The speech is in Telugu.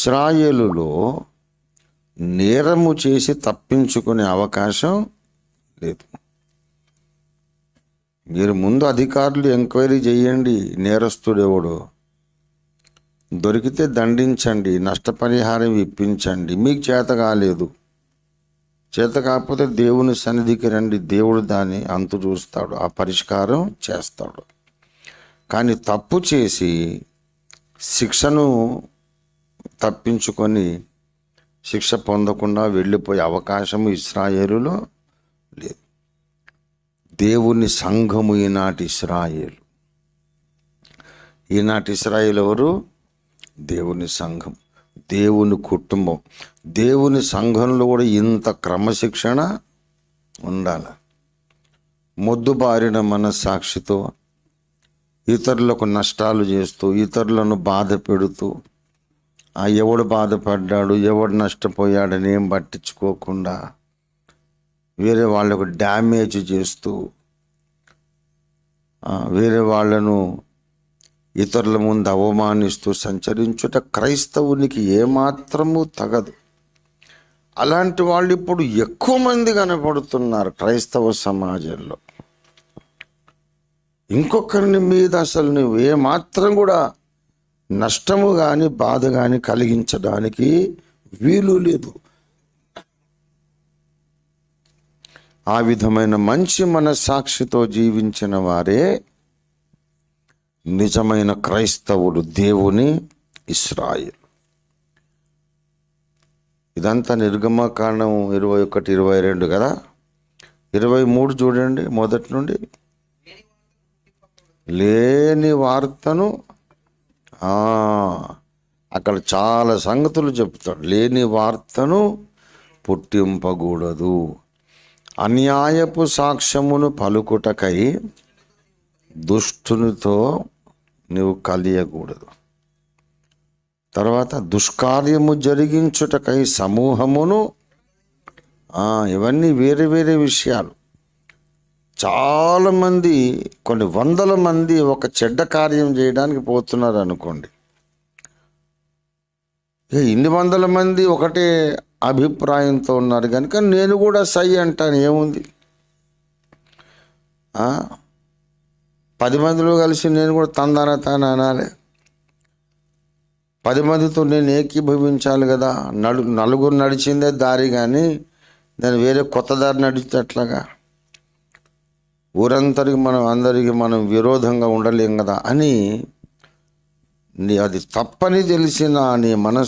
ఇస్రాయేలులో నేరము చేసి తప్పించుకునే అవకాశం లేదు. మీరు ముందు అధికారులు ఎంక్వైరీ చేయండి నేరస్తుడెవడు దొరికితే దండించండి నష్టపరిహారం ఇప్పించండి. మీకు చేత కాలేదు. చేత కాకపోతే దేవుని సన్నిధికి రండి. దేవుడు దాన్ని అంతు చూస్తాడు ఆ పరిష్కారం చేస్తాడు. కానీ తప్పు చేసి శిక్షను తప్పించుకొని శిక్ష పొందకుండా వెళ్ళిపోయే అవకాశం ఇస్రాయేలులో లేదు. దేవుని సంఘము ఈనాటి ఇస్రాయేలు. ఈనాటి ఇస్రాయేల్ ఎవరు? దేవుని సంఘం దేవుని కుటుంబం. దేవుని సంఘంలో కూడా ఇంత క్రమశిక్షణ ఉండాలి. మొద్దుబారిన మనస్సాక్షితో ఇతరులకు నష్టాలు చేస్తూ ఇతరులను బాధ పెడుతూ ఆ ఎవడు బాధపడ్డాడు ఎవడు నష్టపోయాడని ఏం పట్టించుకోకుండా వేరే వాళ్ళకు డ్యామేజ్ చేస్తూ వేరే వాళ్ళను ఇతరుల ముందు అవమానిస్తూ సంచరించుట క్రైస్తవునికి ఏమాత్రము తగదు. అలాంటి వాళ్ళు ఇప్పుడు ఎక్కువ మంది కనపడుతున్నారు క్రైస్తవ సమాజంలో. ఇంకొకరిని మీద అసలు నువ్వు ఏమాత్రం కూడా నష్టము కానీ బాధ కానీ కలిగించడానికి వీలు లేదు. ఆ విధమైన మంచి మనస్సాక్షితో జీవించిన వారే నిజమైన క్రైస్తవుడు దేవుని ఇస్రాయిల్. ఇదంతా నిర్గమకాండం ఇరవై ఒకటి ఇరవై రెండు కదా? ఇరవై మూడు చూడండి మొదటి నుండి. లేని వార్తను అక్కడ చాలా సంగతులు చెప్తాడు. లేని వార్తను పుట్టింపకూడదు. అన్యాయపు సాక్ష్యమును పలుకుటకై దుష్టునితో నువ్వు కలియకూడదు. తర్వాత దుష్కార్యము జరిగించుటకై సమూహమును ఇవన్నీ వేరే వేరే విషయాలు. చాలామంది కొన్ని వందల మంది ఒక చెడ్డ కార్యం చేయడానికి పోతున్నారు అనుకోండి ఎన్ని ఇన్ని వందల మంది ఒకటే అభిప్రాయంతో ఉన్నారు కనుక నేను కూడా సై అంటాను ఏముంది? పది మందిలో కలిసి నేను కూడా తందాన తాను అనాలి. పది మందితో నేను ఏకీభవించాలి కదా. నడు నలుగురు నడిచిందే దారి కానీ నేను వేరే కొత్త దారి నడిచేట్లాగా ఊరంతరికి మనం అందరికి మనం విరోధంగా ఉండలేం కదా అని నీ అది తప్పని తెలిసిన నీ మనసు